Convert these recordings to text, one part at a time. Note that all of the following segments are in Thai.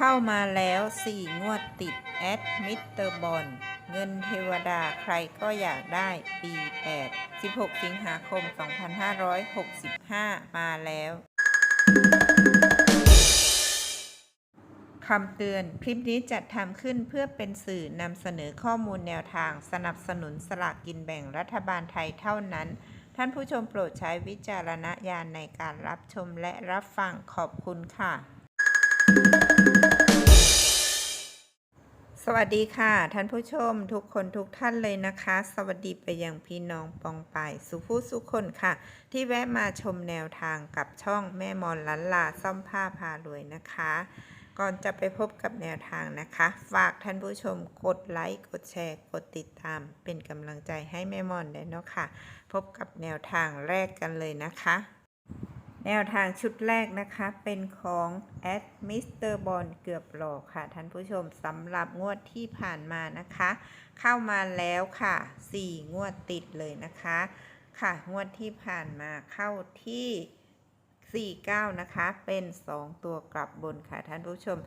เข้ามาแล้ว 4 งวดติด แอดมิสเตอร์บอลเงินเทวดาใครก็อยากได้ปี 8 16 สิงหาคม 2565 มาแล้วคำเตือน คลิปนี้จัดทำขึ้นเพื่อเป็นสื่อนำเสนอข้อมูลแนวทางสนับสนุนสลากกินแบ่งรัฐบาลไทยเท่านั้น ท่านผู้ชมโปรดใช้วิจารณญาณในการรับชมและรับฟังขอบคุณค่ะ สวัสดีค่ะ ท่านผู้ชมทุกคนทุกท่านเลยนะคะ สวัสดีไปยังพี่น้องปองปายสุผู้สุคนค่ะ ที่แวะมาชมแนวทางกับช่องแม่มอนลันลาซ่อมผ้าพารวยนะคะ ก่อนจะไปพบกับแนวทางนะคะ ฝากท่านผู้ชมกดไลค์กดแชร์กดติดตาม เป็นกำลังใจให้แม่มอนได้เนาะค่ะ พบกับแนวทางแรกกันเลยนะคะ แนวทางชุดแรกนะคะ เป็นของแอดมิสเตอร์บอลเกือบหลอกค่ะ ท่านผู้ชมสำหรับงวดที่ผ่านมานะคะ เข้ามาแล้วค่ะ 4 งวดติดเลยนะคะ ค่ะ งวดที่ผ่านมาเข้าที่ 49 นะคะ เป็น 2 ตัวกลับบนค่ะ ท่านผู้ชม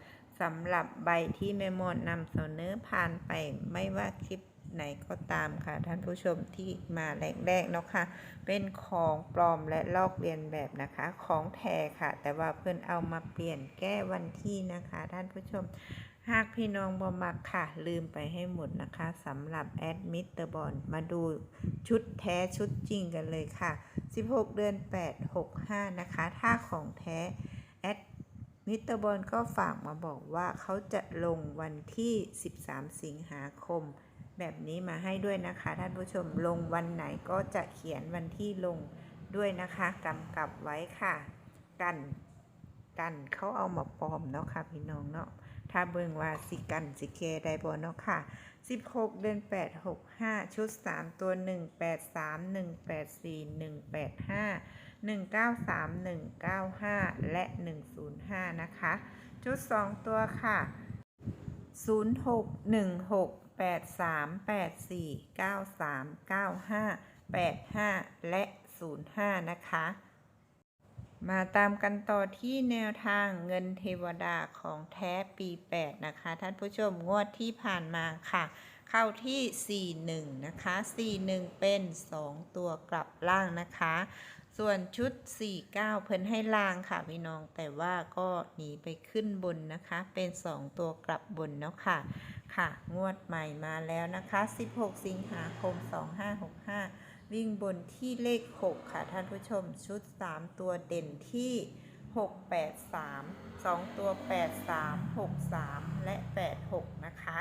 สำหรับใบที่แม่มดนำเสนอผ่านไปไม่ว่าคลิป ไหนก็ตามค่ะ ท่านผู้ชมที่มาแรกๆเนาะค่ะ เป็นของปลอมและลอกเลียนแบบนะคะ ของแท้ค่ะ แต่ว่าเพื่อนเอามาเปลี่ยนแก้วันที่นะคะ ท่านผู้ชมหากพี่น้องบ่มักค่ะ ลืมไปให้หมดนะคะสำหรับแอดมิเตอร์บอลมาดูชุดแท้ชุดจริงกันเลยค่ะ 16 เดือน 8 65 นะคะ ถ้าของแท้แอดมิเตอร์บอลก็ฝากมาบอกว่าเขาจะลงวันที่ 13 สิงหาคม แบบนี้มาให้ด้วยนะคะท่านผู้ชมลงวันไหนก็จะเขียนวันที่ลงด้วยนะคะกำกับไว้ค่ะ กัน กันเขาเอามาปลอมเนาะค่ะพี่น้องเนาะถ้าเบิ่งว่าสิกันสิเคได้บ่เนาะค่ะ 16 เดือน 8 65 ชุด 3 ตัว 183 184 185 193 195 และ 105 นะคะ ชุด 2 ตัวค่ะ 06 16 83 84 93 95 85และ05นะคะ มาตามกันต่อที่แนวทางเงินเทวดาของแท้ปี8นะคะ ท่านผู้ชมงวดที่ผ่านมาค่ะ เข้าที่41นะคะ41เป็น2ตัวกลับล่างนะคะส่วนชุด 49 เพิ่นให้ล่างค่ะพี่น้องแต่ว่าก็หนีไปขึ้นบนนะคะ เป็น 2 ตัวกลับบนเนาะค่ะ ค่ะ งวดใหม่มาแล้วนะคะ 16 สิงหาคม 2565 วิ่งบนที่เลข 6 ค่ะ ท่านผู้ชมชุด 3 ตัวเด่นที่ 6 8 3 2 ตัว 8 3 6 3 และ 86 นะคะ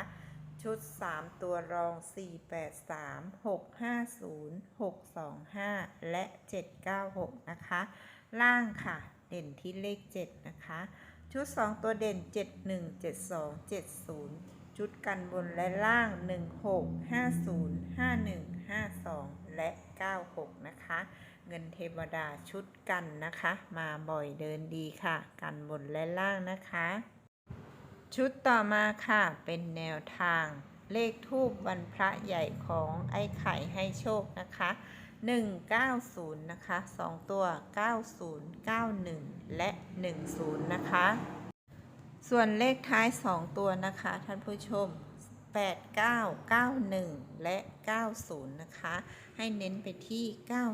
ชุด 3 ตัวรอง 4 8 3 6 5 0 6 2 5 และ 796 นะคะ ล่างค่ะ เด่นที่เลข 7 นะคะ ชุด 2 ตัวเด่น 71 72 70 ชุดกันบนและล่าง 16 50 51 52 และ 96 นะคะ เงินเทวดาชุดกันนะคะ มาบ่อยเดินดีค่ะ กันบนและล่างนะคะ ชุดต่อมาค่ะ เป็นแนวทางเลขทูบวันพระใหญ่ของไอ้ไข่ให้โชคนะคะ 190 นะคะ 2 ตัว 90 91 และ 10 นะคะ ส่วนเลขท้าย 2 ตัวนะคะ ท่านผู้ชม 89 91 และ 90 นะคะ ให้เน้นไปที่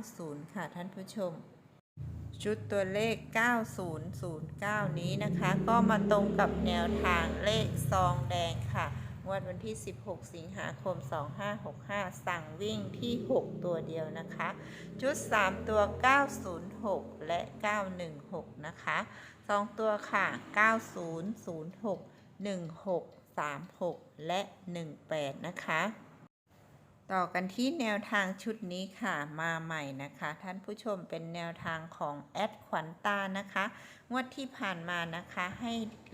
90 ค่ะท่านผู้ชม ชุดตัวเลข 9009 นี้นะคะ ก็มาตรงกับแนวทางเลขซองแดงค่ะงวดวันที่ 16 สิงหาคม 2565 สั่งวิ่งที่ 6 ตัวเดียวนะคะ ชุด 3 ตัว 906 และ 916 นะคะ สองตัวค่ะ 9006 1636 และ 18 นะคะ ต่อกันที่แนวทางชุดนี้ค่ะมาใหม่นะคะ ท่านผู้ชมเป็นแนวทางของแอดขวัญตานะคะงวดที่ผ่านมานะคะให้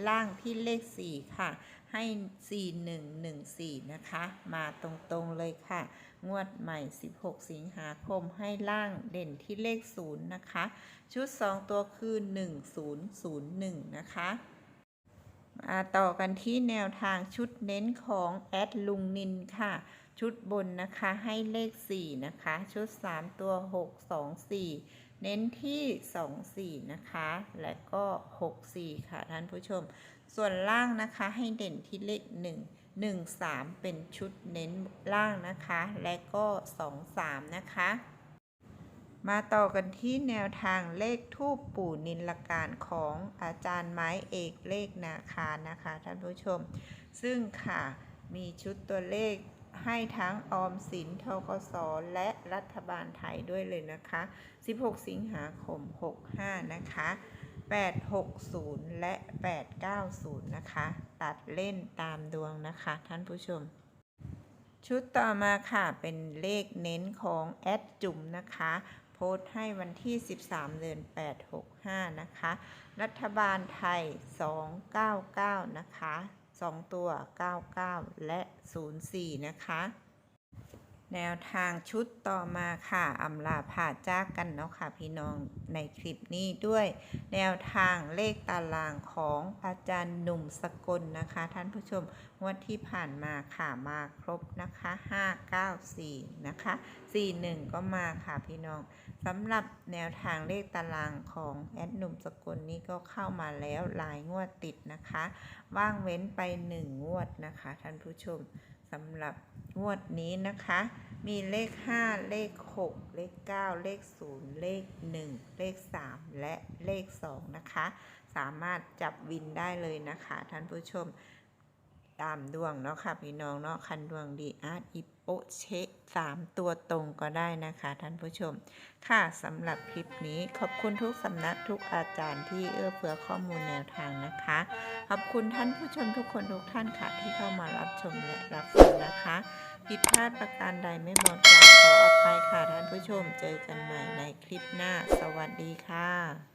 ล่างที่เลข 4 ค่ะ ให้ 4114 นะคะ มาตรงๆเลยค่ะ งวดใหม่ 16 สิงหาคมให้ล่างเด่นที่เลข 0 นะคะ ชุด 2 ตัวคือ 1001 นะคะมาต่อกันที่แนวทางชุดเน้นของแอดลุงนินค่ะ ชุดบนนะคะให้เลข 4 นะคะ ชุด 3 ตัว 6 2 4 เน้นที่ 2 4 นะคะ และก็ 6 4 ค่ะท่านผู้ชม ส่วนล่างนะคะให้เด่นที่เลข1 1 3เป็นชุดเน้นล่างนะคะ และก็2 3นะคะ มาต่อกันที่แนวทางเลขทูปปู่นินลการของอาจารย์ไม้เอกเลขนาคานะคะท่านผู้ชม ซึ่งค่ะมีชุดตัวเลขให้ทั้งออมสินทกสและรัฐบาลไทยด้วยเลยนะคะ 16 สิงหาคม 65 นะคะ 860 และ 890 นะคะ ตัดเล่นตามดวงนะคะ ท่านผู้ชม ชุดต่อมาค่ะ เป็นเลขเน้นของแอดจุ๋มนะคะ โพสต์ให้วันที่ 13 เดือน 865 นะคะ รัฐบาลไทย 299 นะคะ 2 ตัว 99 และ 04 นะคะ แนวทางชุดต่อมาค่ะอำลาผ่าจ้ากกันเนาะค่ะพี่น้องในคลิปนี้ด้วย แนวทางเลขตารางของอาจารย์หนุ่มสกลนะคะ ท่านผู้ชมงวดที่ผ่านมาค่ะมาครบนะคะ 594 นะคะ 41 ก็มาค่ะพี่น้องสำหรับแนวทางเลขตารางของแอดหนุ่มสกลนี้ก็เข้ามาแล้วหลายงวดติดนะคะ ว่างเว้นไป 1 งวดนะคะ ท่านผู้ชม สำหรับงวดนี้นะคะ มีเลข 5 เลข 6 เลข 9 เลข 0 เลข 1 เลข 3 และเลข 2 นะคะ สามารถจับวินได้เลยนะคะ ท่านผู้ชม ตามดวงเนาะค่ะพี่น้องเนาะคันดวงดีอาร์ตอิโปเชสามตัวตรงก็ได้นะคะท่านผู้ชม ค่ะสำหรับคลิปนี้ขอบคุณทุกสำนักทุกอาจารย์ที่เอื้อเฟื้อข้อมูลแนวทางนะคะ ขอบคุณท่านผู้ชมทุกคนทุกท่านค่ะที่เข้ามารับชมและรับฟังนะคะผิดพลาดประการใดไม่หมดกขออภัยค่ะท่านผู้ชมเจอกันใหม่ในคลิปหน้า สวัสดีค่ะ